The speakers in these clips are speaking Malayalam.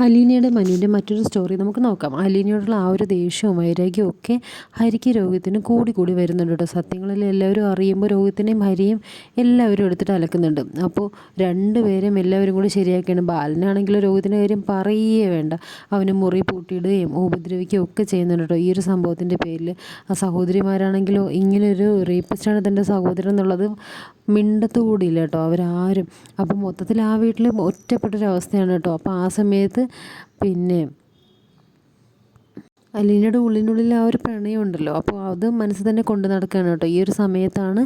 അലീനയുടെ മനുവിന്റെ മറ്റൊരു സ്റ്റോറി നമുക്ക് നോക്കാം. അലീനയോടുള്ള ആ ഒരു ദേഷ്യവും വൈരാഗ്യവും ഒക്കെ ഹരിക്ക് രോഹിത്തിന് കൂടി കൂടി വരുന്നുണ്ട് കേട്ടോ. സത്യങ്ങളിൽ എല്ലാവരും അറിയുമ്പോൾ രോഹിത്തിനെയും ഹരിയും എല്ലാവരും എടുത്തിട്ട് അലക്കുന്നുണ്ട്. അപ്പോൾ രണ്ടുപേരും എല്ലാവരും കൂടി ശരിയാക്കിയാണ്. ബാലനാണെങ്കിലും രോഹിത്തിന്റെ കാര്യം പറയേ വേണ്ട. അവന് മുറി പൂട്ടിയിടുകയും ഉപദ്രവിക്കുകയും ഒക്കെ ചെയ്യുന്നുണ്ട് കേട്ടോ. ഈ ഒരു സംഭവത്തിന്റെ പേരിൽ ആ സഹോദരിമാരാണെങ്കിലോ ഇങ്ങനൊരു റേപ്പിസ്റ്റാണ് തന്റെ സഹോദരൻ എന്നുള്ളത് മിണ്ടത്ത് കൂടിയില്ല കേട്ടോ അവരാരും. അപ്പോൾ മൊത്തത്തിൽ ആ വീട്ടിൽ ഒറ്റപ്പെട്ടൊരവസ്ഥയാണ് കേട്ടോ. അപ്പോൾ ആ സമയത്ത് പിന്നെ അലീനയുടെ ഉള്ളിനുള്ളിൽ ആ ഒരു പ്രണയം ഉണ്ടല്ലോ അപ്പോൾ അത് മനസ്സിൽ തന്നെ കൊണ്ടു നടക്കുകയാണ് കേട്ടോ. ഈ ഒരു സമയത്താണ്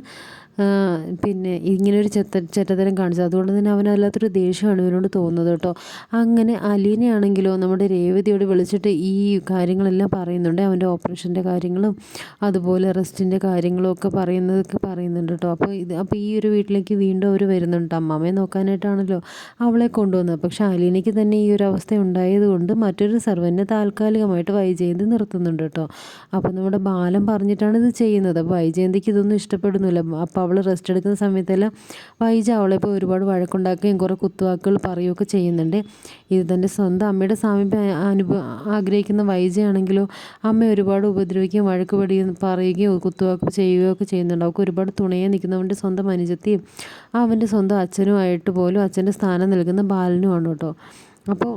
പിന്നെ ഇങ്ങനൊരു ചെത്ത ചെറ്റത്തരം കാണിച്ചത്. അതുകൊണ്ട് തന്നെ അവനല്ലാത്തൊരു ദേഷ്യമാണ് ഇവനോട് തോന്നുന്നത് കേട്ടോ. അങ്ങനെ അലീനയാണെങ്കിലോ നമ്മുടെ രേവതിയോട് വിളിച്ചിട്ട് ഈ കാര്യങ്ങളെല്ലാം പറയുന്നുണ്ട്. അവന്റെ ഓപ്പറേഷന്റെ കാര്യങ്ങളും അതുപോലെ റെസ്റ്റിന്റെ കാര്യങ്ങളും ഒക്കെ പറയുന്നതൊക്കെ പറയുന്നുണ്ട് കേട്ടോ. അപ്പോൾ ഇത് അപ്പോൾ ഈ ഒരു വീട്ടിലേക്ക് വീണ്ടും അവർ വരുന്നുണ്ട്. അമ്മമ്മയെ നോക്കാനായിട്ടാണല്ലോ അവളെ കൊണ്ടുവന്നത്. പക്ഷേ അലീനയ്ക്ക് തന്നെ ഈ ഒരു അവസ്ഥ ഉണ്ടായതുകൊണ്ട് മറ്റൊരു സർവനെ താൽക്കാലികമായിട്ട് വൈജയന്തി നിർത്തുന്നുണ്ട് കേട്ടോ. അപ്പോൾ നമ്മുടെ ബാലം പറഞ്ഞിട്ടാണ് ഇത് ചെയ്യുന്നത്. അപ്പോൾ വൈജയന്തിക്ക് ഇതൊന്നും ഇഷ്ടപ്പെടുന്നില്ല. അപ്പോൾ അവൾ റെസ്റ്റ് എടുക്കുന്ന സമയത്തെല്ലാം വൈജ അവളെ ഇപ്പോൾ ഒരുപാട് വഴക്കുണ്ടാക്കുകയും കുറേ കുത്തുവാക്കുകൾ പറയുകയൊക്കെ ചെയ്യുന്നുണ്ട്. ഇത് തന്റെ സ്വന്തം അമ്മയുടെ സാമീപ്യം അനുഭവ ആഗ്രഹിക്കുന്ന വൈജയാണെങ്കിലോ അമ്മ ഒരുപാട് ഉപദ്രവിക്കുകയും വഴക്ക് പടിയും പറയുകയോ കുത്തുവാക്ക് ചെയ്യുകയോ ഒക്കെ ചെയ്യുന്നുണ്ട്. അവൾക്ക് ഒരുപാട് തുണയെ നിൽക്കുന്നവന്റെ സ്വന്തം അനുജത്തിയും അവന്റെ സ്വന്തം അച്ഛനുമായിട്ട് പോലും അച്ഛന്റെ സ്ഥാനം നൽകുന്ന ബാലനുമാണ് കേട്ടോ. അപ്പോൾ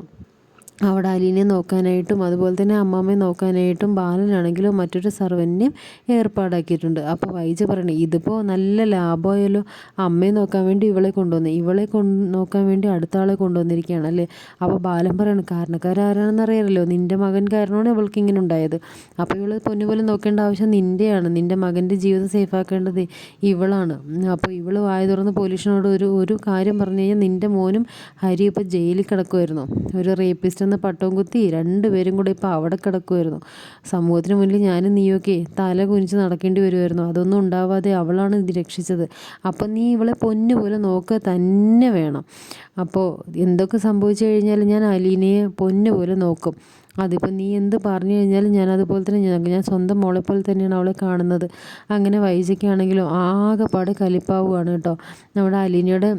അവിടെ അലീനെ നോക്കാനായിട്ടും അതുപോലെ തന്നെ അമ്മാമ്മയെ നോക്കാനായിട്ടും ബാലനാണെങ്കിലും മറ്റൊരു സർവന്റിനെയും ഏർപ്പാടാക്കിയിട്ടുണ്ട്. അപ്പോൾ വൈജ പറയണേ ഇതിപ്പോൾ നല്ല ലാഭമായാലോ അമ്മയെ നോക്കാൻ വേണ്ടി ഇവളെ കൊണ്ടുവന്നു ഇവളെ കൊണ്ട് നോക്കാൻ വേണ്ടി അടുത്ത ആളെ കൊണ്ടുവന്നിരിക്കുകയാണ് അല്ലേ? അപ്പോൾ ബാലൻ പറയണം കാരണക്കാരാരാണെന്ന് അറിയാമല്ലോ നിന്റെ മകൻ കാരണമാണ് ഇവൾക്ക് ഇങ്ങനെ ഉണ്ടായത്. അപ്പോൾ ഇവൾ പൊന്നുപോലെ നോക്കേണ്ട ആവശ്യം നിന്റെയാണ് നിന്റെ മകന്റെ ജീവിതം സേഫാക്കേണ്ടത് ഇവളാണ്. അപ്പോൾ ഇവൾ വായ തുറന്ന് പോലീസിനോട് ഒരു ഒരു കാര്യം പറഞ്ഞു കഴിഞ്ഞാൽ നിന്റെ മോനും ഹരി ഇപ്പോൾ ജയിലിൽ കിടക്കുമായിരുന്നു ഒരു റേപ്പിസ്റ്റ് എന്ന പട്ടവും കുത്തി രണ്ടുപേരും കൂടെ ഇപ്പോൾ അവിടെ കിടക്കുമായിരുന്നു സമൂഹത്തിന് മുന്നിൽ ഞാനും നീയൊക്കെ തല കുനിച്ച് നടക്കേണ്ടി വരുമായിരുന്നു അതൊന്നും ഉണ്ടാവാതെ അവളാണ് ഇത് രക്ഷിച്ചത്. അപ്പം നീ ഇവളെ പൊന്നു പോലെ നോക്കുക തന്നെ വേണം. അപ്പോൾ എന്തൊക്കെ സംഭവിച്ചു കഴിഞ്ഞാൽ ഞാൻ അലീനയെ പൊന്നു പോലെ നോക്കും. അതിപ്പോൾ നീ എന്ത് പറഞ്ഞു കഴിഞ്ഞാലും ഞാൻ അതുപോലെ തന്നെ ഞാൻ സ്വന്തം മോളെ പോലെ തന്നെയാണ് അവളെ കാണുന്നത്. അങ്ങനെ വൈജയ്ക്കാണെങ്കിലും ആകെപ്പാടെ കലിപ്പാവുകയാണ് കേട്ടോ. നമ്മുടെ അലീനയുടെ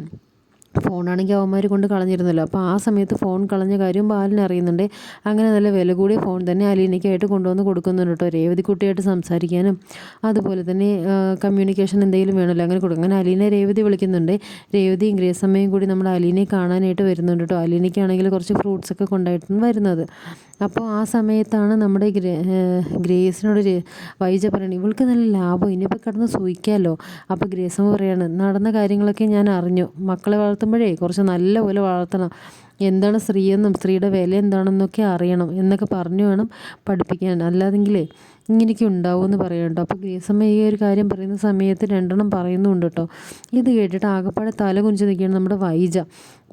ഫോണാണെങ്കിൽ അവന്മാർ കൊണ്ട് കളഞ്ഞിരുന്നല്ലോ. അപ്പോൾ ആ സമയത്ത് ഫോൺ കളഞ്ഞ കാര്യം ബാലിന് അറിയുന്നുണ്ട്. അങ്ങനെ നല്ല വില കൂടിയ ഫോൺ തന്നെ അലീനയ്ക്കായിട്ട് കൊണ്ടുവന്ന് കൊടുക്കുന്നുണ്ട് കേട്ടോ. രേവതി കുട്ടിയായിട്ട് സംസാരിക്കാനും അതുപോലെ തന്നെ കമ്മ്യൂണിക്കേഷൻ എന്തെങ്കിലും വേണമല്ലോ. അങ്ങനെ കൊടുക്കും. അങ്ങനെ അലീനെ രേവതി വിളിക്കുന്നുണ്ട്. രേവതിയും ഗ്രേസമ്മയും കൂടി നമ്മൾ അലീനെ കാണാനായിട്ട് വരുന്നുണ്ട് കേട്ടോ. അലീനയ്ക്കാണെങ്കിൽ കുറച്ച് ഫ്രൂട്ട്സ് ഒക്കെ കൊണ്ടായിട്ടാണ് വരുന്നത് അപ്പോൾ ആ സമയത്താണ് നമ്മുടെ ഗ്രേ ഗ്രേസിനോട് വൈജ പറയണത് ഇവൾക്ക് നല്ല ലാഭം ഇനിയിപ്പോൾ കിടന്ന് സൂഹിക്കാമല്ലോ അപ്പോൾ ഗ്രേസമ്മ പറയാണ് നടന്ന കാര്യങ്ങളൊക്കെ ഞാൻ അറിഞ്ഞു. മക്കളെ വളർത്തുമ്പോഴേ കുറച്ച് നല്ല പോലെ വളർത്തണം. എന്താണ് സ്ത്രീയെന്നും സ്ത്രീയുടെ വില എന്താണെന്നൊക്കെ അറിയണം എന്നൊക്കെ പറഞ്ഞു വേണം പഠിപ്പിക്കാൻ. അല്ലാതെങ്കിലേ ഇങ്ങനെയൊക്കെ ഉണ്ടാവും എന്ന് പറയുന്നുണ്ടോ. അപ്പോൾ ഗ്രേസമ്മ ഈ ഒരു കാര്യം പറയുന്ന സമയത്ത് രണ്ടെണ്ണം പറയുന്നുണ്ട് കേട്ടോ. ഇത് കേട്ടിട്ട് ആകപ്പാടെ തല കുഞ്ചു നിൽക്കുകയാണ് നമ്മുടെ വൈജ.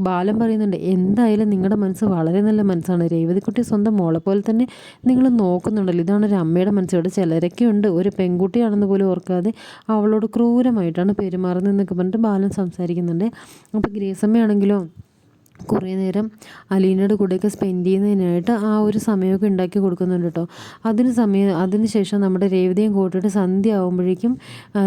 ബാലൻ പറയുന്നുണ്ട് എന്തായാലും നിങ്ങളുടെ മനസ്സ് വളരെ നല്ല മനസ്സാണ്. രേവതിക്കുട്ടി സ്വന്തം മോളെ പോലെ തന്നെ നിങ്ങൾ നോക്കുന്നുണ്ടല്ലോ. ഇതാണ് ഒരു അമ്മയുടെ മനസ്സ്. ഇവിടെ ചിലരൊക്കെ ഉണ്ട്. ഒരു പെൺകുട്ടിയാണെന്ന് പോലും ഓർക്കാതെ അവളോട് ക്രൂരമായിട്ടാണ് പെരുമാറുന്നത് എന്നൊക്കെ പറഞ്ഞിട്ട് ബാലൻ സംസാരിക്കുന്നുണ്ട്. അപ്പോൾ ഗ്രേസമ്മയാണെങ്കിലോ കുറേ നേരം അലീനയുടെ കൂടെയൊക്കെ സ്പെൻഡ് ചെയ്യുന്നതിനായിട്ട് ആ ഒരു സമയമൊക്കെ ഉണ്ടാക്കി കൊടുക്കുന്നുണ്ട് കേട്ടോ അതിന് സമയം അതിന് ശേഷം നമ്മുടെ രേവതിയും കൂട്ടിയിട്ട് സന്ധ്യ ആകുമ്പോഴേക്കും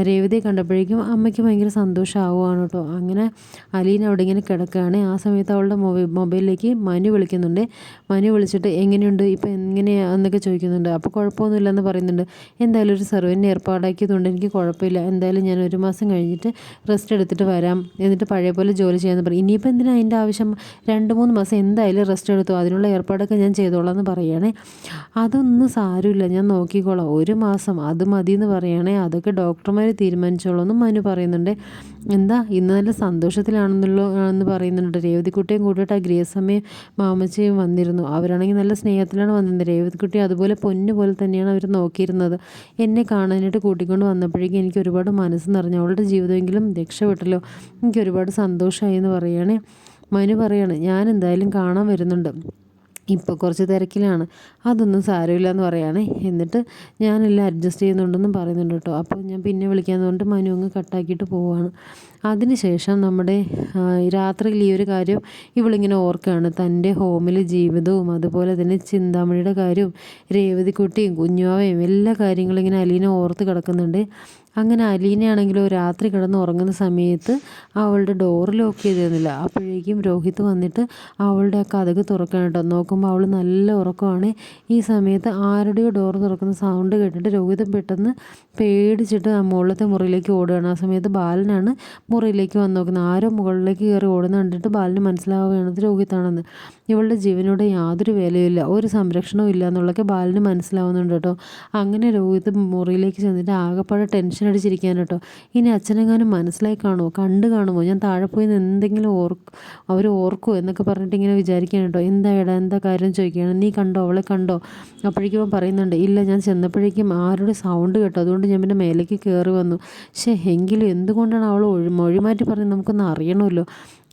രേവതിയെ കണ്ടപ്പോഴേക്കും അമ്മയ്ക്ക് ഭയങ്കര സന്തോഷമാവുകയാണ് കേട്ടോ അങ്ങനെ അലീന അവിടെ ഇങ്ങനെ കിടക്കുകയാണ് ആ സമയത്ത് അവളുടെ മൊബൈൽ മൊബൈലിലേക്ക് മനു വിളിക്കുന്നുണ്ട്. മനു വിളിച്ചിട്ട് എങ്ങനെയുണ്ട്? ഇപ്പം എങ്ങനെയാണ് എന്നൊക്കെ ചോദിക്കുന്നുണ്ട്. അപ്പോൾ കുഴപ്പമൊന്നുമില്ലെന്ന് പറയുന്നുണ്ട്. എന്തായാലും ഒരു സർവീന് ഏർപ്പാടാക്കിയതുകൊണ്ട് എനിക്ക് കുഴപ്പമില്ല. എന്തായാലും ഞാൻ ഒരു മാസം കഴിഞ്ഞിട്ട് റെസ്റ്റ് എടുത്തിട്ട് വരാം. എന്നിട്ട് പഴയ പോലെ ജോലി ചെയ്യാമെന്ന് പറയും. ഇനിയിപ്പോൾ എന്തിനാണ് അതിന്റെ ആവശ്യം? രണ്ട് മൂന്ന് മാസം എന്തായാലും റെസ്റ്റ് എടുത്തു. അതിനുള്ള ഏർപ്പാടൊക്കെ ഞാൻ ചെയ്തോളാം എന്ന് പറയുകയാണേ അതൊന്നും സാരമില്ല. ഞാൻ നോക്കിക്കോളാം. ഒരു മാസം അത് മതി എന്ന് പറയുകയാണേ അതൊക്കെ ഡോക്ടർമാർ തീരുമാനിച്ചോളൂ എന്നും മനു പറയുന്നുണ്ട്. എന്താ? ഇന്ന് നല്ല സന്തോഷത്തിലാണെന്നുള്ളൂ എന്ന് പറയുന്നുണ്ട്. രേവതിക്കുട്ടിയും കൂട്ടിയിട്ട് ആ ഗൃഹസമയം മാമച്ചയും വന്നിരുന്നു. അവരാണെങ്കിൽ നല്ല സ്നേഹത്തിലാണ് വന്നിരുന്നത്. രേവതിക്കുട്ടി അതുപോലെ പൊന്നു പോലെ തന്നെയാണ് അവർ നോക്കിയിരുന്നത്. എന്നെ കാണാനായിട്ട് കൂട്ടിക്കൊണ്ട് വന്നപ്പോഴേക്കും എനിക്ക് ഒരുപാട് മനസ്സ് നിറഞ്ഞു. അവളുടെ ജീവിതമെങ്കിലും രക്ഷപ്പെട്ടല്ലോ. എനിക്ക് ഒരുപാട് സന്തോഷമായി എന്ന് പറയുകയാണേ മനു പറയാണ് ഞാൻ എന്തായാലും കാണാൻ വരുന്നുണ്ട്. ഇപ്പോൾ കുറച്ച് തിരക്കിലാണ്. അതൊന്നും സാരമില്ല എന്ന് പറയുകയാണേ എന്നിട്ട് ഞാനെല്ലാം അഡ്ജസ്റ്റ് ചെയ്യുന്നുണ്ടെന്നും പറയുന്നുണ്ട് കേട്ടോ. അപ്പോൾ ഞാൻ പിന്നെ വിളിക്കാമെന്ന് പറഞ്ഞിട്ട് മനു അങ്ങ് കട്ടാക്കിയിട്ട് പോവുകയാണ് അതിനുശേഷം നമ്മുടെ രാത്രിയിൽ ഈ ഒരു കാര്യം ഇവളിങ്ങനെ ഓർക്കുകയാണ്. തന്റെ ഹോമിൽ ജീവിതവും അതുപോലെ തന്നെ ചിന്താമണിയുടെ കാര്യവും രേവതിക്കുട്ടിയും കുഞ്ഞുവാവയും എല്ലാ കാര്യങ്ങളും ഇങ്ങനെ അലീന ഓർത്ത് കിടക്കുന്നുണ്ട്. അങ്ങനെ അലീനയാണെങ്കിലോ രാത്രി കിടന്ന് ഉറങ്ങുന്ന സമയത്ത് അവളുടെ ഡോർ ലോക്ക് ചെയ്തിരുന്നില്ല. അപ്പോഴേക്കും രോഹിത് വന്നിട്ട് അവളുടെ ആ കഥക് തുറക്കാൻ കേട്ടോ. നോക്കുമ്പോൾ അവൾ നല്ല ഉറക്കമാണ്. ഈ സമയത്ത് ആരുടെയോ ഡോർ തുറക്കുന്ന സൗണ്ട് കേട്ടിട്ട് രോഹിത് പെട്ടെന്ന് പേടിച്ചിട്ട് ആ മുകളിലത്തെ മുറിയിലേക്ക് ഓടുകയാണ്. ആ സമയത്ത് ബാലനാണ് മുറിയിലേക്ക് വന്ന് നോക്കുന്നത് ആരോ മുകളിലേക്ക് കയറി ഓടുന്ന കണ്ടിട്ട് ബാലിന് മനസ്സിലാവുകയാണ് രോഗിത്താണെന്ന് ഇവളുടെ ജീവനോട് യാതൊരു വിലയില്ല ഒരു സംരക്ഷണവും ഇല്ല എന്നുള്ളതൊക്കെ ബാലിന് മനസ്സിലാവുന്നുണ്ട് കേട്ടോ. അങ്ങനെ രോഹിത് മുറിയിലേക്ക് ചെന്നിട്ട് ആകെപ്പാടെ ടെൻഷൻ അടിച്ചിരിക്കാൻ കേട്ടോ. ഇനി അച്ഛനെങ്ങാനും മനസ്സിലായി കാണുമോ കണ്ടു കാണുമോ ഞാൻ താഴെ പോയി എന്തെങ്കിലും ഓർക്ക് അവർ ഓർക്കുമോ എന്നൊക്കെ പറഞ്ഞിട്ട് ഇങ്ങനെ വിചാരിക്കാൻ കേട്ടോ. എന്താ ഇടാ എന്താ കാര്യം? ചോദിക്കുകയാണ്. നീ കണ്ടോ? അവളെ കണ്ടോ? അപ്പോഴേക്കും അവൻ പറയുന്നുണ്ട് ഇല്ല ഞാൻ ചെന്നപ്പോഴേക്കും ആരുടെ സൗണ്ട് കേട്ടോ. അതുകൊണ്ട് ഞാൻ പിന്നെ മേലേക്ക് കയറി വന്നു. പക്ഷേ എങ്കിലും എന്തുകൊണ്ടാണ് അവൾ ഒഴി മൊഴി മാറ്റി പറഞ്ഞ് നമുക്കൊന്ന് അറിയണമല്ലോ.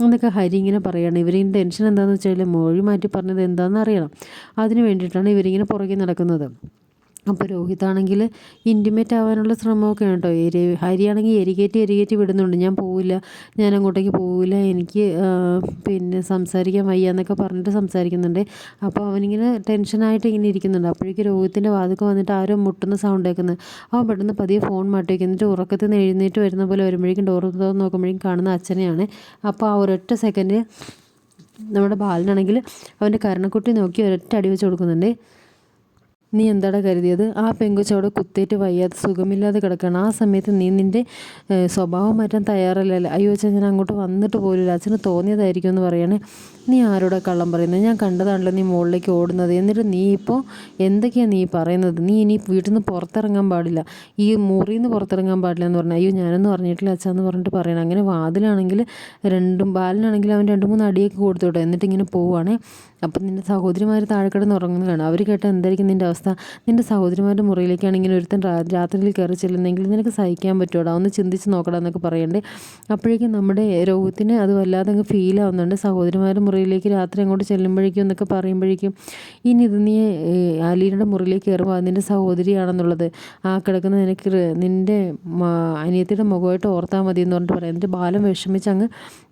എന്നൊക്കെ ഹരി ഇങ്ങനെ പറയുകയാണ് ഇവരിങ്ങനെ ടെൻഷൻ എന്താണെന്ന് വെച്ചാൽ മൊഴി മാറ്റി പറഞ്ഞത് എന്താണെന്ന് അറിയണം. അതിന് വേണ്ടിയിട്ടാണ് ഇവരിങ്ങനെ പുറകെ നടക്കുന്നത്. അപ്പോൾ രോഹിതാണെങ്കിൽ ഇന്റിമേറ്റ് ആവാനുള്ള ശ്രമമൊക്കെയാണ് കേട്ടോ. എരി ഹരിയാണെങ്കിൽ എരികേറ്റി എരികേറ്റി വിടുന്നുണ്ട്. ഞാൻ പോവില്ല. ഞാൻ അങ്ങോട്ടേക്ക് പോവില്ല. എനിക്ക് പിന്നെ സംസാരിക്കാൻ വയ്യ എന്നൊക്കെ പറഞ്ഞിട്ട് സംസാരിക്കുന്നുണ്ട്. അപ്പോൾ അവനിങ്ങനെ ടെൻഷനായിട്ട് ഇങ്ങനെ ഇരിക്കുന്നുണ്ട്. അപ്പോഴേക്കും രോഹിത്തിന്റെ വാതിക്ക് വന്നിട്ട് ആരോ മുട്ടുന്ന സൗണ്ട് കേൾക്കുന്നത് അവൻ പെട്ടെന്ന് പതിയെ ഫോൺ മാറ്റി എന്നിട്ട് ഉറക്കത്തിൽ നിന്ന് എഴുന്നേറ്റ് വരുന്ന പോലെ വരുമ്പോഴേക്കും ഡോർ നോക്കുമ്പോഴേക്കും കാണുന്ന അച്ഛനെയാണ്. അപ്പോൾ ആ ഒരൊറ്റ സെക്കൻഡ് നമ്മുടെ ബാലനാണെങ്കിൽ അവന്റെ കരണക്കുട്ടി നോക്കി ഒരൊറ്റ അടി വെച്ച് കൊടുക്കുന്നുണ്ട്. നീ എന്താടാ കരുതിയത്? ആ പെങ്കുച്ച അവിടെ കുത്തേറ്റ് വയ്യാതെ സുഖമില്ലാതെ കിടക്കണം. ആ സമയത്ത് നീ നിന്റെ സ്വഭാവം മാറ്റാൻ തയ്യാറല്ലല്ലോ? അയ്യോ അച്ഛൻ ഞാൻ അങ്ങോട്ട് വന്നിട്ട് പോലും അച്ഛന് തോന്നിയതായിരിക്കും എന്ന് പറയണേ. നീ ആരോടെ കള്ളം പറയുന്നത്? ഞാൻ കണ്ടതാണല്ലോ നീ മുകളിലേക്ക് ഓടുന്നത്. എന്നിട്ട് നീ ഇപ്പോൾ എന്തൊക്കെയാണ് നീ പറയുന്നത്? നീ ഇനി വീട്ടിൽ നിന്ന് പുറത്തിറങ്ങാൻ പാടില്ല. ഈ മുറിയിൽ നിന്ന് പുറത്തിറങ്ങാൻ പാടില്ല എന്ന് പറഞ്ഞാൽ അയ്യോ ഞാനൊന്നും അറിഞ്ഞിട്ടില്ല അച്ഛാ എന്ന് പറഞ്ഞിട്ട് പറയണം. അങ്ങനെ വാതിലാണെങ്കിൽ രണ്ടും ബാലിനാണെങ്കിൽ അവൻ രണ്ട് മൂന്ന് അടിയൊക്കെ കൊടുത്തോട്ടെ. എന്നിട്ട് ഇങ്ങനെ പോവുകയാണ് അപ്പം നിന്റെ സഹോദരിമാർ താഴെ കിടന്ന് ഉറങ്ങുന്നതാണ്. അവർ കേട്ടാൽ എന്തായിരിക്കും നിന്റെ അവസ്ഥ? നിന്റെ സഹോദരിമാരുടെ മുറിയിലേക്കാണ് ഇങ്ങനെ ഒരുത്തൻ രാത്രിയിൽ കയറി ചെല്ലുന്നെങ്കിൽ നിനക്ക് സഹിക്കാൻ പറ്റുമോടാ ഒന്ന് ചിന്തിച്ച് നോക്കടാ എന്നൊക്കെ പറയണ്ടേ. അപ്പോഴേക്കും നമ്മുടെ രോഗത്തിന് അത് വല്ലാതെ അങ്ങ് ഫീൽ ആവുന്നുണ്ട്. സഹോദരിമാരുടെ മുറിയിലേക്ക് രാത്രി അങ്ങോട്ട് ചെല്ലുമ്പോഴേക്കും എന്നൊക്കെ പറയുമ്പോഴേക്കും ഇനി ഇത് നീ അലീനയുടെ മുറിയിലേക്ക് കയറുമ്പോൾ അതിന്റെ സഹോദരിയാണെന്നുള്ളത്. ആ കിടക്കുന്ന നിനക്ക് നിന്റെ അനിയത്തിയുടെ മുഖമായിട്ട് ഓർത്താൽ മതി എന്ന് പറഞ്ഞിട്ട് പറയാം. എന്നിട്ട് ബാലം വിഷമിച്ച് അങ്ങ്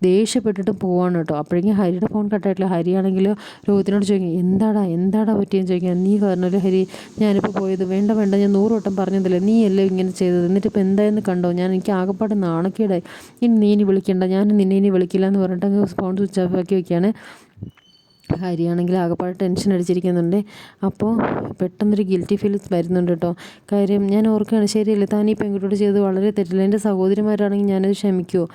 ദേഷ്യപ്പെട്ടിട്ട് പോവാണ് കേട്ടോ. അപ്പോഴേക്കും ഹരിയുടെ ഫോൺ കട്ടായിട്ടില്ല ഹരിയാണെങ്കിലോ രോഹിത്തിനോട് ചോദിക്കും എന്താടാ എന്താടാ പറ്റിയെന്ന് ചോദിക്കാം. നീ കാരണമല്ലേ ഹരി ഞാനിപ്പോൾ പോയത് വേണ്ട വേണ്ട ഞാൻ നൂറുവട്ടം പറഞ്ഞതല്ലേ നീ അല്ലേ ഇങ്ങനെ ചെയ്തത്? എന്നിട്ട് ഇപ്പോൾ എന്തായെന്ന് കണ്ടോ? ഞാൻ എനിക്ക് ആകെപ്പാട് നാണക്കേടായി. ഇനി നീ ഇനി വിളിക്കണ്ട ഞാൻ നിന്നെ ഇനി വിളിക്കില്ല എന്ന് പറഞ്ഞിട്ട് അങ്ങ് ഫോൺ സ്വിച്ച് ഓഫ് ആക്കി വയ്ക്കുകയാണ് ഹരിയാണെങ്കിൽ ആകെപ്പാട് ടെൻഷൻ അടിച്ചിരിക്കുന്നുണ്ട്. അപ്പോൾ പെട്ടെന്നൊരു ഗിൽറ്റി ഫീൽ വരുന്നുണ്ട് കേട്ടോ. കാര്യം ഞാൻ ഓർക്കുകയാണ് ശരിയല്ലേ താനീ പെൺകുട്ടിയോട് ചെയ്ത് വളരെ തെറ്റില്ല. എന്റെ സഹോദരിമാരാണെങ്കിൽ ഞാനത് ക്ഷമിക്കുമോ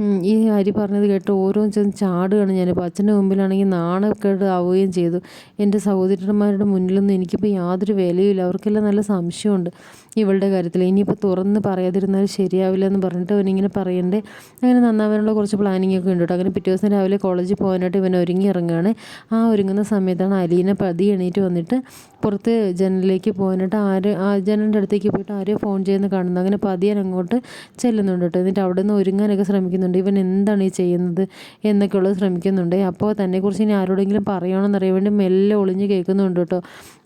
ഈ ഹരി പറഞ്ഞത് കേട്ട് ഓരോ ചെന്ന് ചാടുകയാണ് ഞാനിപ്പോൾ അച്ഛന്റെ മുമ്പിലാണെങ്കിൽ നാണക്കേട് ആവുകയും ചെയ്തു. എന്റെ സഹോദരന്മാരുടെ മുന്നിലൊന്നും എനിക്കിപ്പോൾ യാതൊരു വിലയുമില്ല. അവർക്കെല്ലാം നല്ല സംശയമുണ്ട് ഇവളുടെ കാര്യത്തിൽ. ഇനിയിപ്പോൾ തുറന്ന് പറയാതിരുന്നാൽ ശരിയാവില്ല എന്ന് പറഞ്ഞിട്ട് അവനിങ്ങനെ പറയണ്ടേ. അങ്ങനെ നന്നാവാനുള്ള കുറച്ച് പ്ലാനിങ് ഒക്കെ ഉണ്ട് കേട്ടോ. അങ്ങനെ പിറ്റേ ദിവസം രാവിലെ കോളേജിൽ പോകാനായിട്ട് ഇവൻ ഒരുങ്ങി ഇറങ്ങുകയാണ്. ആ ഒരുങ്ങുന്ന സമയത്താണ് അലീനെ പതി എണീറ്റ് വന്നിട്ട് പുറത്ത് ജനലിലേക്ക് പോകാനായിട്ട് ആര് ആ ജനലിന്റെ അടുത്തേക്ക് പോയിട്ട് ആരെയോ ഫോൺ ചെയ്യുന്ന കാണുന്നു അങ്ങനെ പതിയാൻ അങ്ങോട്ട് ചെല്ലുന്നുണ്ട് കേട്ടോ. എന്നിട്ട് അവിടെ നിന്ന് ഒരുങ്ങാനൊക്കെ ശ്രമിക്കുന്നുണ്ട് ഇവൻ എന്താണ് ഈ ചെയ്യുന്നത്? എന്നൊക്കെയുള്ളത് ശ്രമിക്കുന്നുണ്ട്. അപ്പോൾ തന്നെക്കുറിച്ച് ഇനി ആരോടെങ്കിലും പറയണമെന്നറിയാൻ വേണ്ടി മെല്ലെ ഒളിഞ്ഞ് കേൾക്കുന്നുണ്ട് കേട്ടോ.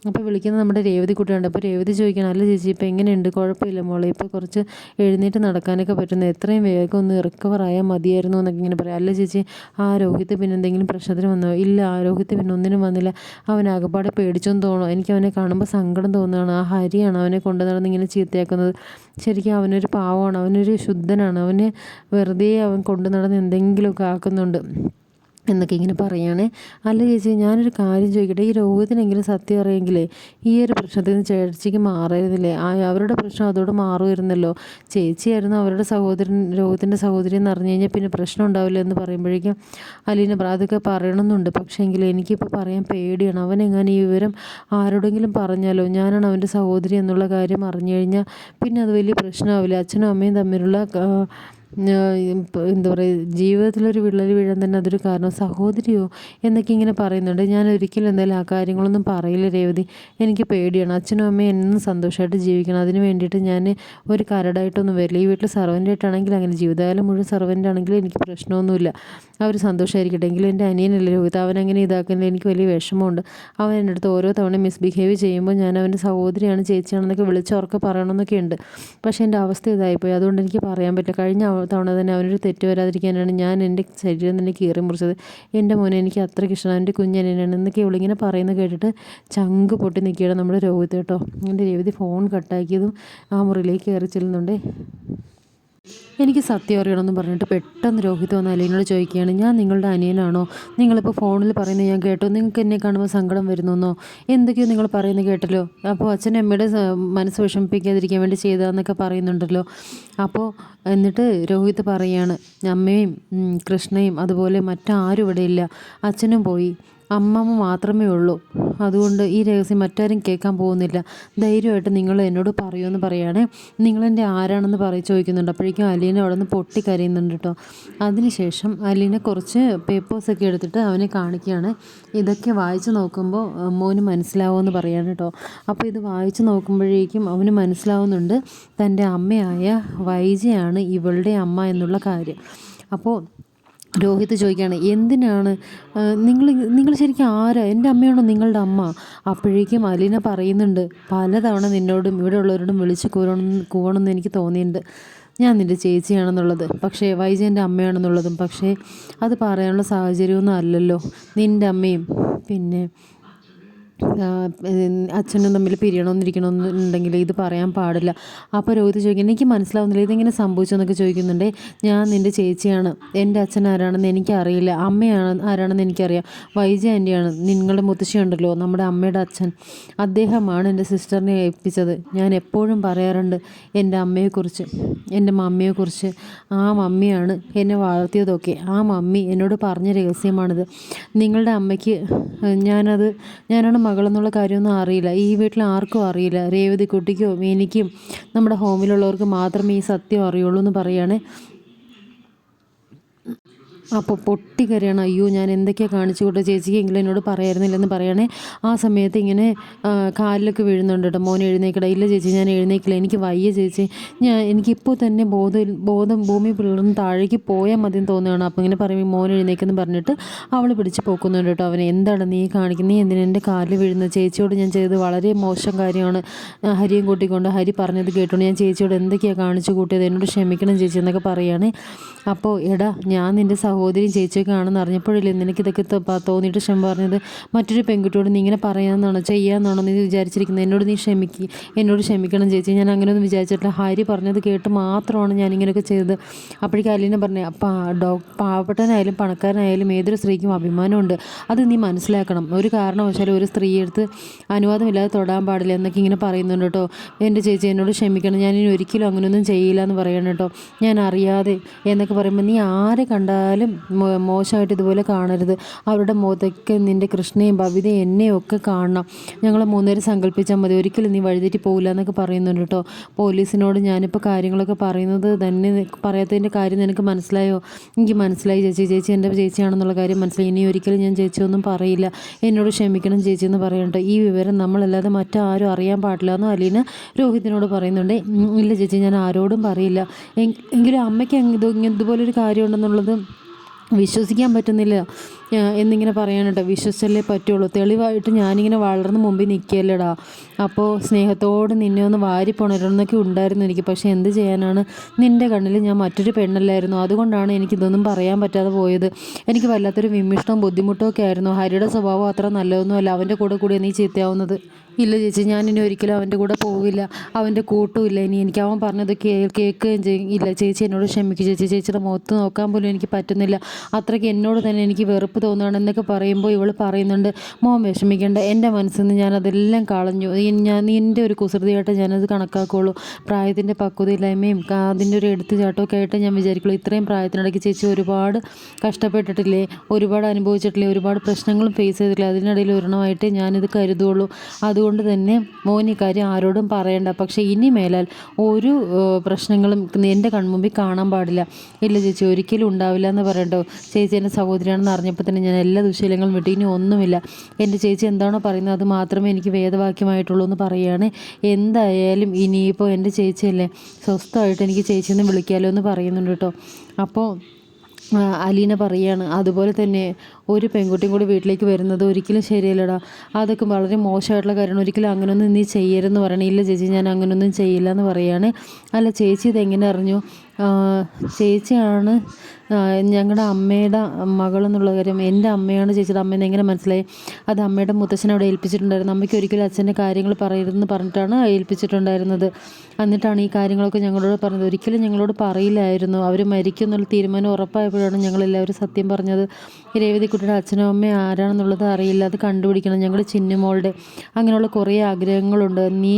അപ്പോൾ വിളിക്കുന്നത് നമ്മുടെ രേവതി കുട്ടിയുണ്ട് അപ്പോൾ രേവതി ചോദിക്കണം അല്ല ചേച്ചി ഇപ്പോൾ എങ്ങനെയുണ്ട്? കുഴപ്പമില്ല മോളെ. ഇപ്പോൾ കുറച്ച് എഴുന്നേറ്റ് നടക്കാനൊക്കെ പറ്റുന്നു. എത്രയും വേഗം ഒന്ന് റിക്കവർ ആയാൽ മതിയായിരുന്നു എന്നൊക്കെ ഇങ്ങനെ പറയാം. അല്ല ചേച്ചി ആ രോഹിത് പിന്നെ എന്തെങ്കിലും പ്രശ്നത്തിന് വന്നോ? ഇല്ല ആ രോഹിത്ത് പിന്നെ ഒന്നിനും വന്നില്ല. അവൻ ആകപ്പാടെ പേടിച്ചെന്ന് തോന്നുന്നു. എനിക്ക് അവനെ കാണുമ്പോൾ സങ്കടം തോന്നുകയാണ്. ആ ഹരിയാണ് അവനെ കൊണ്ടു നടന്ന് ഇങ്ങനെ ചീത്തയാക്കുന്നത്. ശരിക്കും അവനൊരു പാവമാണ്. അവനൊരു ശുദ്ധനാണ്. അവന് വെറുതെ അവൻ കൊണ്ടു നടന്ന് എന്തെങ്കിലുമൊക്കെ ആക്കുന്നുണ്ട്. എന്നൊക്കെ ഇങ്ങനെ പറയുകയാണ് അല്ല ചേച്ചി ഞാനൊരു കാര്യം ചോദിക്കട്ടെ. ഈ രോഗത്തിനെങ്കിലും സത്യം അറിയെങ്കിലേ ഈ ഒരു പ്രശ്നത്തിൽ നിന്ന് ചേച്ചിക്ക് മാറായിരുന്നില്ലേ ആ അവരുടെ പ്രശ്നം അതോടെ മാറുമായിരുന്നല്ലോ. ചേച്ചിയായിരുന്നു അവരുടെ സഹോദരൻ രോഗത്തിന്റെ സഹോദരി എന്ന് അറിഞ്ഞു കഴിഞ്ഞാൽ പിന്നെ പ്രശ്നം ഉണ്ടാവില്ല എന്ന് പറയുമ്പോഴേക്കും അലീന അതൊക്കെ പറയണമെന്നുണ്ട്. പക്ഷേ എങ്കിൽ എനിക്കിപ്പോൾ പറയാൻ പേടിയാണ്. അവൻ എങ്ങനെ ഈ വിവരം ആരോടെങ്കിലും പറഞ്ഞാലോ? ഞാനാണ് അവന്റെ സഹോദരി എന്നുള്ള കാര്യം അറിഞ്ഞു കഴിഞ്ഞാൽ പിന്നെ അത് വലിയ പ്രശ്നമാവില്ല. അച്ഛനും അമ്മയും തമ്മിലുള്ള എന്താ പറയുക ജീവിതത്തിലൊരു വിള്ളൽ വീഴാൻ തന്നെ അതൊരു കാരണം. സഹോദരിയോ എന്നൊക്കെ ഇങ്ങനെ പറയുന്നുണ്ട്. ഞാൻ ഒരിക്കലും എന്തായാലും ആ കാര്യങ്ങളൊന്നും പറയില്ല രേവതി. എനിക്ക് പേടിയാണ്. അച്ഛനും അമ്മയും എന്നും സന്തോഷമായിട്ട് ജീവിക്കണം. അതിന് വേണ്ടിയിട്ട് ഞാൻ ഒരു കരടായിട്ടൊന്നും വരില്ല. ഈ വീട്ടിൽ സർവന്റായിട്ടാണെങ്കിൽ അങ്ങനെ ജീവിതകാലം മുഴുവൻ സർവന്റ് ആണെങ്കിൽ എനിക്ക് പ്രശ്നമൊന്നുമില്ല. അവർ സന്തോഷമായിരിക്കട്ടെ എങ്കിലും എന്റെ അനിയനല്ലേ രോഹിത്. അവൻ അങ്ങനെ ഇതാക്കുന്നത് എനിക്ക് വലിയ വിഷമമുണ്ട്. അവൻ എന്റെ അടുത്ത് ഓരോ തവണ മിസ്ബിഹേവ് ചെയ്യുമ്പോൾ ഞാൻ അവന്റെ സഹോദരിയാണ് ചേച്ചിയാണെന്നൊക്കെ വിളിച്ചവർക്ക് പറയണമെന്നൊക്കെ ഉണ്ട് പക്ഷേ എന്റെ അവസ്ഥ ഇതായിപ്പോയി. അതുകൊണ്ട് എനിക്ക് പറയാൻ പറ്റില്ല. കഴിഞ്ഞ തവണ തന്നെ അവനൊരു തെറ്റ് വരാതിരിക്കാനാണ് ഞാൻ എന്റെ ശരീരം തന്നെ കീറി മുറിച്ചത്. എന്റെ മോനെ എനിക്ക് അത്രയ്ക്ക് ഇഷ്ടമാണ്. എന്റെ കുഞ്ഞനെയാണ് എന്നൊക്കെ ഇവളിങ്ങനെ പറയുന്നത് കേട്ടിട്ട് ചങ്ക് പൊട്ടി നിൽക്കുകയാണ് നമ്മുടെ രോഹിത് കേട്ടോ. എന്റെ രേവതി ഫോൺ കട്ടാക്കിയതും ആ മുറിയിലേക്ക് കയറി ചെല്ലുന്നുണ്ട്. എനിക്ക് സത്യം അറിയണമെന്ന് പറഞ്ഞിട്ട് പെട്ടെന്ന് രോഹിത് വന്ന് അലീനോട് ചോദിക്കുകയാണ് ഞാൻ നിങ്ങളുടെ അനിയനാണോ? നിങ്ങളിപ്പോൾ ഫോണിൽ പറയുന്നത് ഞാൻ കേട്ടോ. നിങ്ങൾക്ക് എന്നെ കാണുമ്പോൾ സങ്കടം വരുന്നെന്നോ? എന്തൊക്കെയോ നിങ്ങൾ പറയുന്നത് കേട്ടല്ലോ. അപ്പോൾ അച്ഛൻ അമ്മയുടെ മനസ്സ് വിഷമിപ്പിക്കാതിരിക്കാൻ വേണ്ടി ചെയ്തതെന്നൊക്കെ പറയുന്നുണ്ടല്ലോ. അപ്പോൾ എന്നിട്ട് രോഹിത് പറയുകയാണ് അമ്മയും കൃഷ്ണയും അതുപോലെ മറ്റാരും ഇവിടെ ഇല്ല. അച്ഛനും പോയി. അമ്മമ്മ മാത്രമേ ഉള്ളൂ. അതുകൊണ്ട് ഈ രഹസ്യം മറ്റാരും കേൾക്കാൻ പോകുന്നില്ല. ധൈര്യമായിട്ട് നിങ്ങൾ എന്നോട് പറയുമെന്ന് പറയുകയാണെ നിങ്ങളെന്റെ ആരാണെന്ന് പറയി ചോദിക്കുന്നുണ്ട്. അപ്പോഴേക്കും അലീന അവിടെ നിന്ന് പൊട്ടി കരയുന്നുണ്ട് കേട്ടോ അതിനുശേഷം അലീന കുറച്ച് പേപ്പേഴ്സൊക്കെ എടുത്തിട്ട് അവനെ കാണിക്കുകയാണ്. ഇതൊക്കെ വായിച്ചു നോക്കുമ്പോൾ മോന് മനസ്സിലാവുമെന്ന് പറയാണ് കേട്ടോ അപ്പോൾ ഇത് വായിച്ചു നോക്കുമ്പോഴേക്കും അവന് മനസ്സിലാവുന്നുണ്ട്. തന്റെ അമ്മയായ വൈജയാണ് ഇവളുടെ അമ്മ എന്നുള്ള കാര്യം. അപ്പോൾ രോഹിത് ചോദിക്കുകയാണ് എന്തിനാണ്? നിങ്ങൾ നിങ്ങൾ ശരിക്കും ആരാ? എന്റെ അമ്മയാണോ നിങ്ങളുടെ അമ്മ? അപ്പോഴേക്കും അലീന പറയുന്നുണ്ട് പലതവണ നിന്നോടും ഇവിടെ ഉള്ളവരോടും വിളിച്ച് കൂരണം കൂവണമെന്ന് എനിക്ക് തോന്നിയിട്ടുണ്ട്. ഞാൻ നിന്റെ ചേച്ചിയാണെന്നുള്ളത്. പക്ഷേ വൈജി എന്റെ അമ്മയാണെന്നുള്ളതും. പക്ഷേ അത് പറയാനുള്ള സാഹചര്യമൊന്നും അല്ലല്ലോ. നിന്റെ അമ്മയും പിന്നെ അച്ഛനും തമ്മിൽ പിരിയണമെന്നിരിക്കണമെന്നുണ്ടെങ്കിൽ ഇത് പറയാൻ പാടില്ല. അപ്പോൾ രോഹിത് ചോദിക്കുന്നത് എനിക്ക് മനസ്സിലാവുന്നില്ല ഇതെങ്ങനെ സംഭവിച്ചെന്നൊക്കെ ചോദിക്കുന്നുണ്ട്. ഞാൻ നിന്റെ ചേച്ചിയാണ്. എന്റെ അച്ഛൻ ആരാണെന്ന് എനിക്കറിയില്ല. അമ്മയാണ് ആരാണെന്ന് എനിക്കറിയാം. വൈജ ആന്റിയാണ് നിങ്ങളുടെ മുത്തശ്ശിയുണ്ടല്ലോ നമ്മുടെ അമ്മയുടെ അച്ഛൻ. അദ്ദേഹമാണ് എന്റെ സിസ്റ്ററിനെ ഏൽപ്പിച്ചത്. ഞാൻ എപ്പോഴും പറയാറുണ്ട് എന്റെ അമ്മയെക്കുറിച്ച് എന്റെ മമ്മിയെക്കുറിച്ച്. ആ മമ്മിയാണ് എന്നെ വളർത്തിയതൊക്കെ. ആ മമ്മി എന്നോട് പറഞ്ഞ രഹസ്യമാണിത്. നിങ്ങളുടെ അമ്മയ്ക്ക് ഞാനത് ഞാനാണ് മകളെന്നുള്ള കാര്യമൊന്നും അറിയില്ല. ഈ വീട്ടിൽ ആർക്കും അറിയില്ല. രേവതി കുട്ടിക്കോ എനിക്കും നമ്മുടെ ഹോമിലുള്ളവർക്ക് മാത്രമേ ഈ സത്യം അറിയുള്ളൂ എന്ന് പറയുകയാണ് അപ്പോൾ പൊട്ടിക്കരയാണ് അയ്യോ ഞാൻ എന്തൊക്കെയാണ് കാണിച്ചു കൂട്ടുക ചേച്ചിക്ക് എങ്കിലും എന്നോട് പറയായിരുന്നില്ലെന്ന് പറയണേ. ആ സമയത്ത് ഇങ്ങനെ കാലിലൊക്കെ വീഴുന്നുണ്ട് കേട്ടോ. മോൻ എഴുന്നേക്കട. ഇല്ല ചേച്ചി ഞാൻ എഴുന്നേക്കില്ല. എനിക്ക് വയ്യ ചേച്ചി. ഞാൻ എനിക്കിപ്പോൾ തന്നെ ബോധം ബോധം ഭൂമി പിളർന്ന് താഴേക്ക് പോയാൽ മതി തോന്നുകയാണ്. അപ്പോൾ ഇങ്ങനെ പറയും മോൻ എഴുന്നേക്കെന്ന് പറഞ്ഞിട്ട് അവൾ പിടിച്ച് പോക്കുന്നുണ്ട് കേട്ടോ. അവനെ എന്താണ് നീ കാണിക്കുന്നത് നീ എന്തിനാ എന്റെ കാലിൽ വീഴുന്നത് ചേച്ചിയോട് ഞാൻ ചെയ്തത് വളരെ മോശം കാര്യമാണ്. ഹരിയും കൂട്ടിക്കൊണ്ട് ഹരി പറഞ്ഞത് കേട്ടോ ഞാൻ ചേച്ചിയോട് എന്തൊക്കെയാണ് കാണിച്ചു കൂട്ടിയത്? എന്നോട് ക്ഷമിക്കണം ചേച്ചി എന്നൊക്കെ പറയുകയാണ് അപ്പോൾ എടാ ഞാൻ നിന്റെ സഹോദരിയും ചേച്ചിയൊക്കെ ആണെന്ന് അറിഞ്ഞപ്പോഴില്ലേ നിനക്ക് ഇതൊക്കെ ത- പ- തോന്നിയിട്ട് ക്ഷമ പറഞ്ഞത്? മറ്റൊരു പെൺകുട്ടിയോട് നീ ഇങ്ങനെ പറയാമെന്നാണോ ചെയ്യാമെന്നാണോ നീ വിചാരിച്ചിരിക്കുന്നത്? എന്നോട് നീ ക്ഷമിക്ക്. എന്നോട് ക്ഷമിക്കണം ചേച്ചി. ഞാൻ അങ്ങനെയൊന്നും വിചാരിച്ചിട്ടില്ല. ഹാരി പറഞ്ഞത് കേട്ട് മാത്രമാണ് ഞാൻ ഇങ്ങനെയൊക്കെ ചെയ്തത്. അപ്പോഴേക്കും അലീന പറഞ്ഞു അപ്പം ഡോ പാവപ്പെട്ടനായാലും പണക്കാരനായാലും ഏതൊരു സ്ത്രീക്കും അഭിമാനമുണ്ട്. അത് നീ മനസ്സിലാക്കണം. ഒരു കാരണവശാലും ഒരു സ്ത്രീയെടുത്ത് അനുവാദമില്ലാതെ തൊടാൻ പാടില്ല എന്നൊക്കെ ഇങ്ങനെ പറയുന്നുണ്ട് കേട്ടോ. എന്റെ ചേച്ചി എന്നോട് ക്ഷമിക്കണം. ഞാൻ ഇനി ഒരിക്കലും അങ്ങനെയൊന്നും ചെയ്യില്ല എന്ന് പറയണം കേട്ടോ. ഞാൻ അറിയാതെ എന്നൊക്കെ പറയുമ്പോൾ നീ ആരെ കണ്ടാലും മോശമായിട്ട് ഇതുപോലെ കാണരുത്. അവരുടെ മുഖത്തൊക്കെ നിന്റെ കൃഷ്ണയും ഭവിതയും എന്നെയും ഒക്കെ കാണണം. ഞങ്ങൾ മൂന്നുപേരും സങ്കല്പിച്ചാൽ മതി. ഒരിക്കലും നീ വഴിതെറ്റി പോകില്ല എന്നൊക്കെ പറയുന്നുണ്ട് കേട്ടോ. പോലീസിനോട് ഞാനിപ്പോൾ കാര്യങ്ങളൊക്കെ പറയുന്നത് തന്നെ പറയാത്തതിന്റെ കാര്യം നിനക്ക് മനസ്സിലായോ? എനിക്ക് മനസ്സിലായി ചേച്ചി. ചേച്ചി എന്റെ ചേച്ചിയാണെന്നുള്ള കാര്യം മനസ്സിലായി. ഇനി ഒരിക്കലും ഞാൻ ചേച്ചിയൊന്നും പറയില്ല. എന്നോട് ക്ഷമിക്കണം ചേച്ചി എന്ന് പറയുന്നുണ്ടോ ഈ വിവരം നമ്മളല്ലാതെ മറ്റാരും അറിയാൻ പാടില്ല എന്ന് അലീന രോഹിതിനോട് പറയുന്നുണ്ട്. ഇല്ല ചേച്ചി ഞാൻ ആരോടും പറയില്ല. എങ്കിലും അമ്മയ്ക്ക് അങ്ങ് ഒരു കാര്യമുണ്ടെന്നുള്ളത് വിശ്വസിക്കാൻ പറ്റുന്നില്ല. എന്നിങ്ങനെ പറയാനുണ്ട് വിശ്വസിച്ചല്ലേ പറ്റുള്ളൂ. തെളിവായിട്ട് ഞാനിങ്ങനെ വളർന്ന് മുമ്പിൽ നിൽക്കുകയല്ലേടാ അപ്പോൾ സ്നേഹത്തോട് നിന്നെ ഒന്ന് വാരി പുണരണമെന്നൊക്കെ ഉണ്ടായിരുന്നു എനിക്ക്. പക്ഷേ എന്ത് ചെയ്യാനാണ്? നിന്റെ കണ്ണിൽ ഞാൻ മറ്റൊരു പെണ്ണല്ലായിരുന്നു. അതുകൊണ്ടാണ് എനിക്കിതൊന്നും പറയാൻ പറ്റാതെ പോയത്. എനിക്ക് വല്ലാത്തൊരു വിമിഷ്ടവും ബുദ്ധിമുട്ടും ഒക്കെ ആയിരുന്നു. ഹരിയുടെ സ്വഭാവം അത്ര നല്ലതൊന്നുമല്ല. അവന്റെ കൂടെ കൂടി നീ ചീത്തയാവുന്നത്. ഇല്ല ചേച്ചി ഞാൻ ഇനി ഒരിക്കലും അവന്റെ കൂടെ പോവില്ല. അവന്റെ കൂട്ടും ഇല്ല. ഇനി എനിക്ക് അവൻ പറഞ്ഞത് കേൾക്കുകയും ചെയ്യും. ഇല്ല ചേച്ചി എന്നോട് ക്ഷമിക്കും. ചേച്ചി ചേച്ചിയുടെ മുഖത്ത് നോക്കാൻ പോലും എനിക്ക് പറ്റുന്നില്ല. അത്രയ്ക്ക് എന്നോട് തന്നെ എനിക്ക് വെറുപ്പ് തോന്നുകയാണ് എന്നൊക്കെ പറയുമ്പോൾ ഇവൾ പറയുന്നുണ്ട് മോൻ വിഷമിക്കേണ്ട. എന്റെ മനസ്സിൽ നിന്ന് ഞാൻ അതെല്ലാം കളഞ്ഞു. ഞാൻ നിന്റെ ഒരു കുസൃതിയായിട്ട് ഞാനത് കണക്കാക്കുള്ളൂ. പ്രായത്തിന്റെ പക്വതയില്ലായ്മയും അതിന്റെ ഒരു എടുത്തുചാട്ടമൊക്കെ ആയിട്ട് ഞാൻ വിചാരിക്കുള്ളൂ. ഇത്രയും പ്രായത്തിനിടയ്ക്ക് ചേച്ചി ഒരുപാട് കഷ്ടപ്പെട്ടിട്ടില്ലേ? ഒരുപാട് അനുഭവിച്ചിട്ടില്ലേ? ഒരുപാട് പ്രശ്നങ്ങളും ഫേസ് ചെയ്തിട്ടില്ലേ? അതിനിടയിൽ ഒരെണ്ണമായിട്ട് ഞാനിത് കരുതുള്ളൂ അതുകൊണ്ട് തന്നെ മോൻ ഈ കാര്യം ആരോടും പറയണ്ട. പക്ഷേ ഇനി മേലാൽ ഒരു പ്രശ്നങ്ങളും എന്റെ കൺമുമ്പിൽ കാണാൻ പാടില്ല. ഇല്ല ചേച്ചി ഒരിക്കലും ഉണ്ടാവില്ല എന്ന് പറയണ്ടോ? ചേച്ചി എന്റെ സഹോദരിയാണെന്ന് അറിഞ്ഞപ്പോൾ തന്നെ ഞാൻ എല്ലാ ദുശീലങ്ങളും വിട്ടു. ഇനി ഒന്നുമില്ല. എന്റെ ചേച്ചി എന്താണോ പറയുന്നത് അത് മാത്രമേ എനിക്ക് വേദവാക്യമായിട്ടുള്ളൂ എന്ന് പറയുകയാണ്. എന്തായാലും ഇനിയിപ്പോൾ എന്റെ ചേച്ചിയല്ലേ സ്വസ്ഥമായിട്ട് എനിക്ക് ചേച്ചിയെന്ന് വിളിക്കാമല്ലോ എന്ന് പറയുന്നുണ്ട് കേട്ടോ. അപ്പോൾ അലീന പറയാണ് അതുപോലെ തന്നെ ഒരു പെൺകുട്ടിയും കൂടി വീട്ടിലേക്ക് വരുന്നത് ഒരിക്കലും ശരിയല്ലടാ. അതൊക്കെ വളരെ മോശമായിട്ടുള്ള കാര്യമാണ്. ഒരിക്കലും അങ്ങനെയൊന്നും നീ ചെയ്യരുതെന്ന് പറയണേ. ഇല്ല ചേച്ചി ഞാൻ അങ്ങനെയൊന്നും ചെയ്യില്ല എന്ന് പറയുകയാണ് അല്ല ചേച്ചി ഇതെങ്ങനെ അറിഞ്ഞു? ചേച്ചിയാണ് ഞങ്ങളുടെ അമ്മയുടെ മകൾ എന്നുള്ള കാര്യം എന്റെ അമ്മയാണ് ചേച്ചിയുടെ അമ്മയെന്ന് എങ്ങനെ മനസ്സിലായി? അത് അമ്മയുടെ മുത്തച്ഛനെ അവിടെ ഏൽപ്പിച്ചിട്ടുണ്ടായിരുന്നു. അമ്മയ്ക്ക് ഒരിക്കലും അച്ഛന്റെ കാര്യങ്ങൾ പറയരുതെന്ന് പറഞ്ഞിട്ടാണ് ഏൽപ്പിച്ചിട്ടുണ്ടായിരുന്നത്. എന്നിട്ടാണ് ഈ കാര്യങ്ങളൊക്കെ ഞങ്ങളോട് പറഞ്ഞത്. ഒരിക്കലും ഞങ്ങളോട് പറയില്ലായിരുന്നു. അവർ മരിക്കും എന്നുള്ള തീരുമാനം ഉറപ്പായപ്പോഴാണ് ഞങ്ങളെല്ലാവരും സത്യം പറഞ്ഞത്. രേവതിക്കുട്ടിയുടെ അച്ഛനും അമ്മയും ആരാണെന്നുള്ളത് അറിയില്ല. അത് കണ്ടുപിടിക്കണം. ഞങ്ങൾ ചിന്നുമോളുടെ അങ്ങനെയുള്ള കുറേ ആഗ്രഹങ്ങളുണ്ട്. നീ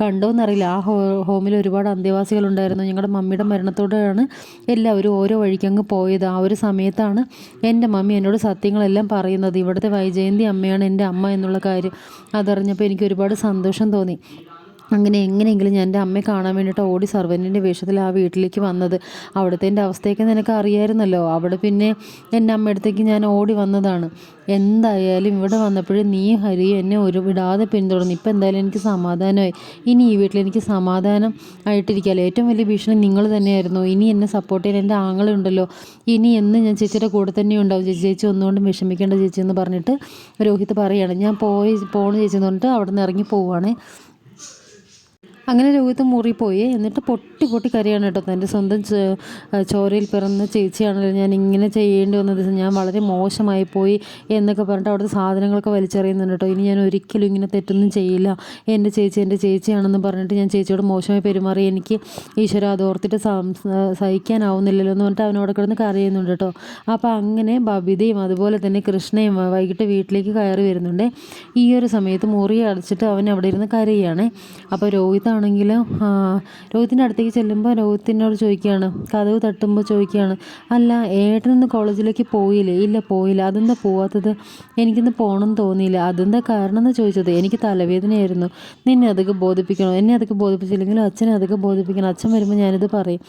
കണ്ടോന്നറിയില്ല. ആ ഹോ ഹോമിൽ ഒരുപാട് അന്തേവാസികളുണ്ടായിരുന്നു. ഞങ്ങളുടെ മമ്മിയുടെ മരണത്തോടെയാണ് എല്ലാവരും ഓരോ വഴിക്കങ്ങ് പോയത്. ആ ഒരു സമയത്താണ് എന്റെ മമ്മി എന്നോട് സത്യങ്ങളെല്ലാം പറയുന്നത്. ഇവിടുത്തെ വൈജയന്തി അമ്മയാണ് എന്റെ അമ്മ എന്നുള്ള കാര്യം. അതറിഞ്ഞപ്പോൾ എനിക്ക് ഒരുപാട് സന്തോഷം തോന്നി. അങ്ങനെ എങ്ങനെയെങ്കിലും ഞാൻ എന്റെ അമ്മയെ കാണാൻ വേണ്ടിയിട്ട് ഓടി സർവന്റിന്റെ വേഷത്തിൽ ആ വീട്ടിലേക്ക് വന്നത്. അവിടുത്തെ അവസ്ഥയൊക്കെ നിനക്ക് അറിയായിരുന്നല്ലോ. അവിടെ പിന്നെ എന്റെ അമ്മയടുത്തേക്ക് ഞാൻ ഓടി വന്നതാണ്. എന്തായാലും ഇവിടെ വന്നപ്പോഴും നീ ഹരി എന്നെ ഒരു വിടാതെ പിന്തുടർന്നു. ഇപ്പം എന്തായാലും എനിക്ക് സമാധാനമായി. ഇനി ഈ വീട്ടിൽ എനിക്ക് സമാധാനം ആയിട്ടിരിക്കാമല്ലോ ഏറ്റവും വലിയ ഭീഷണി നിങ്ങൾ തന്നെയായിരുന്നു. ഇനി എന്നെ സപ്പോർട്ട് ചെയ്യാൻ എന്റെ ആങ്ങളുണ്ടല്ലോ ഇനി എന്ന് ഞാൻ ചേച്ചിയുടെ കൂടെ തന്നെ ഉണ്ടാവും. ചേച്ചി ചേച്ചി ഒന്നുകൊണ്ടും വിഷമിക്കേണ്ട ചേച്ചി എന്ന് പറഞ്ഞിട്ട് രോഹിത് പറയുകയാണ്. ഞാൻ പോയി പോണു ചേച്ചി എന്ന് പറഞ്ഞിട്ട് അവിടെ നിന്ന് ഇറങ്ങി പോവുകയാണേ. അങ്ങനെ രോഹിത് മുറിപ്പോയി പോയി എന്നിട്ട് പൊട്ടി പൊട്ടി കരയാണ് കേട്ടോ എന്റെ സ്വന്തം ചോരയിൽ പിറന്ന ചേച്ചിയാണല്ലോ ഞാൻ ഇങ്ങനെ ചെയ്യേണ്ടി വന്നത്. ഞാൻ വളരെ മോശമായി പോയി എന്നൊക്കെ പറഞ്ഞിട്ട് അവിടുത്തെ സാധനങ്ങളൊക്കെ വലിച്ചെറിയുന്നുണ്ട് കേട്ടോ. ഇനി ഞാൻ ഒരിക്കലും ഇങ്ങനെ തെറ്റൊന്നും ചെയ്യില്ല. എന്റെ ചേച്ചി എന്റെ ചേച്ചിയാണെന്ന് പറഞ്ഞിട്ട് ഞാൻ ചേച്ചിയോട് മോശമായി പെരുമാറി. എനിക്ക് ഈശ്വര അത് ഓർത്തിട്ട് സഹിക്കാനാവുന്നില്ലല്ലോ എന്ന് പറഞ്ഞിട്ട് അവനോട് കിടന്ന് കരയുന്നുണ്ട് കേട്ടോ. അപ്പോൾ അങ്ങനെ ബബിതയും അതുപോലെ തന്നെ കൃഷ്ണയും വൈകിട്ട് വീട്ടിലേക്ക് കയറി വരുന്നുണ്ട്. ഈ ഒരു സമയത്ത് മുറി അടച്ചിട്ട് അവൻ അവിടെ ഇരുന്ന് കരയുകയാണ് അപ്പോൾ രോഹിത് ആണെങ്കിൽ രോഹിത്തിന്റെ അടുത്തേക്ക് ചെല്ലുമ്പോൾ രോഹിത്തിനോട് ചോദിക്കുകയാണ് കഥവ് തട്ടുമ്പോൾ ചോദിക്കുകയാണ് അല്ല ഏട്ടനൊന്ന് കോളേജിലേക്ക് പോയില്ലേ? ഇല്ല പോയില്ല. അതെന്താ പോവാത്തത്? എനിക്കിന്ന് പോകണം തോന്നിയില്ല. അതെന്താ കാരണം എന്ന് ചോദിച്ചത്? എനിക്ക് തലവേദനയായിരുന്നു. നിന്നെ അതൊക്കെ ബോധിപ്പിക്കണം? എന്നെ അതൊക്കെ ബോധിപ്പിച്ചില്ലെങ്കിലും അച്ഛനെ അതൊക്കെ ബോധിപ്പിക്കണം. അച്ഛൻ വരുമ്പോൾ ഞാനിത് പറയും.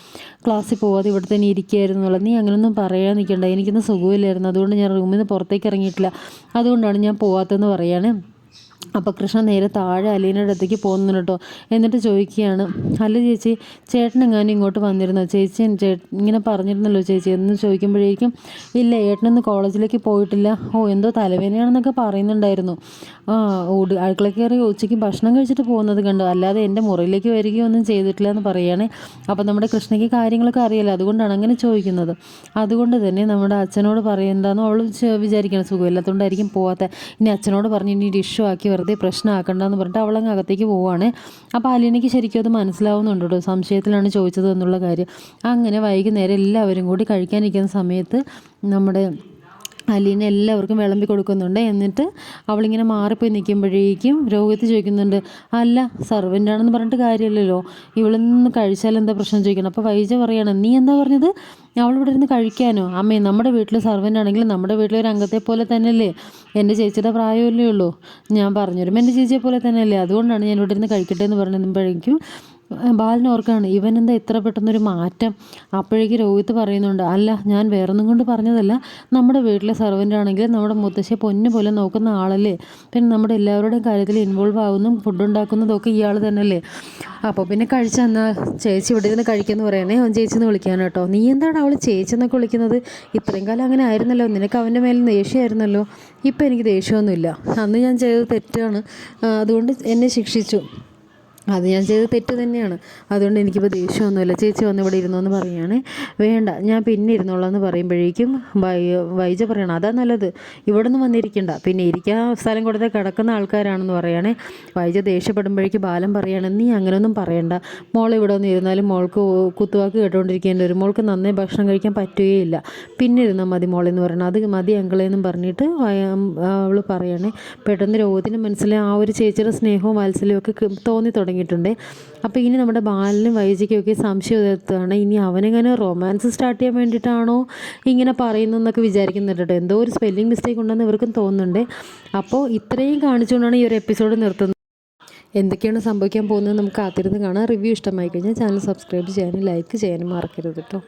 ക്ലാസ്സിൽ പോവാതെ ഇവിടെ തന്നെ ഇരിക്കുകയായിരുന്നു എന്നുള്ളത്. നീ അങ്ങനെയൊന്നും പറയാൻ നിൽക്കണ്ട. എനിക്കിന്ന് സുഖമില്ലായിരുന്നു. അതുകൊണ്ട് ഞാൻ റൂമിൽ നിന്ന് പുറത്തേക്ക് ഇറങ്ങിയിട്ടില്ല. അതുകൊണ്ടാണ് ഞാൻ പോവാത്തതെന്ന് പറയാണ്. അപ്പോൾ കൃഷ്ണ നേരെ താഴെ അലീനയുടെ അടുത്തേക്ക് പോകുന്നു കേട്ടോ എന്നിട്ട് ചോദിക്കുകയാണ് അല്ല ചേച്ചി ചേട്ടൻ എങ്ങാനും ഇങ്ങോട്ട് വന്നിരുന്നോ? ചേച്ചി ഇങ്ങനെ പറഞ്ഞിരുന്നല്ലോ ചേച്ചി. എന്ന് ചോദിക്കുമ്പോഴേക്കും ഇല്ല ഏട്ടനൊന്ന് കോളേജിലേക്ക് പോയിട്ടില്ല. ഓ എന്തോ തലവേദനയാണെന്നൊക്കെ പറയുന്നുണ്ടായിരുന്നു. ആ ഓട് അടുക്കള കയറി ഉച്ചയ്ക്ക് ഭക്ഷണം കഴിച്ചിട്ട് പോകുന്നത് കണ്ടു. അല്ലാതെ എന്റെ മുറിയിലേക്ക് വരികയോ ഒന്നും ചെയ്തിട്ടില്ല എന്ന് പറയുകയാണ്. അപ്പോൾ നമ്മുടെ കൃഷ്ണയ്ക്ക് കാര്യങ്ങളൊക്കെ അറിയില്ല. അതുകൊണ്ടാണ് അങ്ങനെ ചോദിക്കുന്നത്. അതുകൊണ്ട് തന്നെ നമ്മുടെ അച്ഛനോട് പറയണ്ടെന്ന് അവൾ വിചാരിക്കണം. സുഖമില്ലാത്തതുകൊണ്ടായിരിക്കും പോവാത്ത. ഇനി അച്ഛനോട് പറഞ്ഞ് ഇനി ഡിഷു ആക്കി വെറുതെ പ്രശ്നമാക്കണ്ടെന്ന് പറഞ്ഞിട്ട് അവളങ്ങ് അകത്തേക്ക് പോവുകയാണ് അപ്പോൾ അലീനയ്ക്ക് ശരിക്കും അത് മനസ്സിലാവുന്നുണ്ട് കേട്ടോ സംശയത്തിലാണ് ചോദിച്ചത് എന്നുള്ള കാര്യം. അങ്ങനെ വൈകുന്നേരം എല്ലാവരും കൂടി കഴിക്കാനിരിക്കുന്ന സമയത്ത് നമ്മുടെ അലീന എല്ലാവർക്കും വിളമ്പി കൊടുക്കുന്നുണ്ട്. എന്നിട്ട് അവളിങ്ങനെ മാറിപ്പോയി നിൽക്കുമ്പോഴേക്കും രോഹിത് ചോദിക്കുന്നുണ്ട് അല്ല സർവന്റാണെന്ന് പറഞ്ഞിട്ട് കാര്യമില്ലല്ലോ. ഇവളിന്ന് കഴിച്ചാൽ എന്താ പ്രശ്നം? ചോദിക്കണം അപ്പോൾ വൈജ പറയണം നീ എന്താ പറഞ്ഞത്? അവളിവിടെ ഇരുന്ന് കഴിക്കാനോ? അമ്മേ നമ്മുടെ വീട്ടിൽ സർവന്റ് ആണെങ്കിൽ നമ്മുടെ വീട്ടിലെ ഒരു അംഗത്തെ പോലെ തന്നെയല്ലേ? എന്റെ ചേച്ചിയുടെ പ്രായമല്ലേ ഉള്ളൂ. ഞാൻ പറഞ്ഞുതരും. എന്റെ ചേച്ചിയെ പോലെ തന്നെയല്ലേ? അതുകൊണ്ടാണ് ഞാൻ ഇവിടെ ഇരുന്ന് കഴിക്കട്ടെ എന്ന് പറഞ്ഞപ്പോഴേക്കും ബാലനോർക്കാണ് ഇവനെന്താ ഇത്ര പെട്ടെന്നൊരു മാറ്റം? അപ്പോഴേക്ക് രോഹിത് പറയുന്നുണ്ട് അല്ല ഞാൻ വേറൊന്നും കൊണ്ട് പറഞ്ഞതല്ല. നമ്മുടെ വീട്ടിലെ സർവന്റ് ആണെങ്കിൽ നമ്മുടെ മുത്തശ്ശിയെ പൊന്നു പോലെ നോക്കുന്ന ആളല്ലേ? പിന്നെ നമ്മുടെ എല്ലാവരുടെയും കാര്യത്തിൽ ഇൻവോൾവ് ആവുന്നതും ഫുഡ് ഉണ്ടാക്കുന്നതും ഒക്കെ ഇയാൾ തന്നെയല്ലേ? അപ്പോൾ പിന്നെ കഴിച്ചെന്നാ ചേച്ചി ഇവിടെ ഇരുന്ന് കഴിക്കുമെന്ന് പറയണേ അവൻ ചേച്ചി എന്ന് വിളിക്കാൻ കേട്ടോ. നീ എന്താണ് അവൾ ചേച്ചി എന്നൊക്കെ വിളിക്കുന്നത്? ഇത്രയും കാലം അങ്ങനെ ആയിരുന്നല്ലോ. നിനക്ക് അവന്റെ മേലെ ദേഷ്യമായിരുന്നല്ലോ. ഇപ്പം എനിക്ക് ദേഷ്യമൊന്നുമില്ല. അന്ന് ഞാൻ ചെയ്തത് തെറ്റാണ്. അതുകൊണ്ട് എന്നെ ശിക്ഷിച്ചു. അത് ഞാൻ ചെയ്ത തെറ്റ് തന്നെയാണ്. അതുകൊണ്ട് എനിക്കിപ്പോൾ ദേഷ്യമൊന്നുമില്ല. ചേച്ചി വന്ന് ഇവിടെ ഇരുന്നു എന്ന് പറയുകയാണ് വേണ്ട ഞാൻ പിന്നെ ഇരുന്നോളാം എന്ന് പറയുമ്പോഴേക്കും വൈ വൈജ പറയണം അതാ നല്ലത്. ഇവിടെ നിന്ന് വന്നിരിക്കണ്ട. പിന്നെ ഇരിക്കാൻ സ്ഥലം കൊടുത്ത് കിടക്കുന്ന ആൾക്കാരാണെന്ന് പറയുകയാണെ വൈജ ദേഷ്യപ്പെടുമ്പോഴേക്കും ബാലം പറയുകയാണ് നീ അങ്ങനെയൊന്നും പറയണ്ട. മോൾ ഇവിടെ വന്ന് ഇരുന്നാലും മോൾക്ക് കുത്തുവാക്ക് കേട്ടുകൊണ്ടിരിക്കേണ്ടി വരും. മോൾക്ക് നന്നായി ഭക്ഷണം കഴിക്കാൻ പറ്റുകയില്ല. പിന്നെ ഇരുന്നാൽ മതി മോളെന്ന് പറയണം. അത് മതി അങ്കിളെന്നും പറഞ്ഞിട്ട് അവൾ പറയണേ. പെട്ടെന്ന് രോഗത്തിന് മനസ്സിലായി ആ ഒരു ചേച്ചിയുടെ സ്നേഹവും വാത്സല്യവും ഒക്കെ തോന്നി തുടങ്ങി. തുടങ്ങിയിട്ടുണ്ട്. അപ്പോൾ ഇനി നമ്മുടെ ബാലനും വൈജിക്കൊക്കെ സംശയം ഉയർത്തുകയാണ്. ഇനി അവനെങ്ങനെ റൊമാൻസ് സ്റ്റാർട്ട് ചെയ്യാൻ വേണ്ടിയിട്ടാണോ ഇങ്ങനെ പറയുന്നതെന്നൊക്കെ വിചാരിക്കുന്നുണ്ട്. എന്തോ ഒരു സ്പെല്ലിംഗ് മിസ്റ്റേക്ക് ഉണ്ടെന്ന് ഇവർക്കും തോന്നുന്നുണ്ട്. അപ്പോൾ ഇത്രയും കാണിച്ചുകൊണ്ടാണ് ഈ ഒരു എപ്പിസോഡ് നിർത്തുന്നത്. എന്തൊക്കെയാണ് സംഭവിക്കാൻ പോകുന്നത് നമുക്ക് കാത്തിരുന്ന് കാണാം. റിവ്യൂ ഇഷ്ടമായി കഴിഞ്ഞാൽ ചാനൽ സബ്സ്ക്രൈബ് ചെയ്യാനും ലൈക്ക് ചെയ്യാനും മറക്കരുത് കേട്ടോ.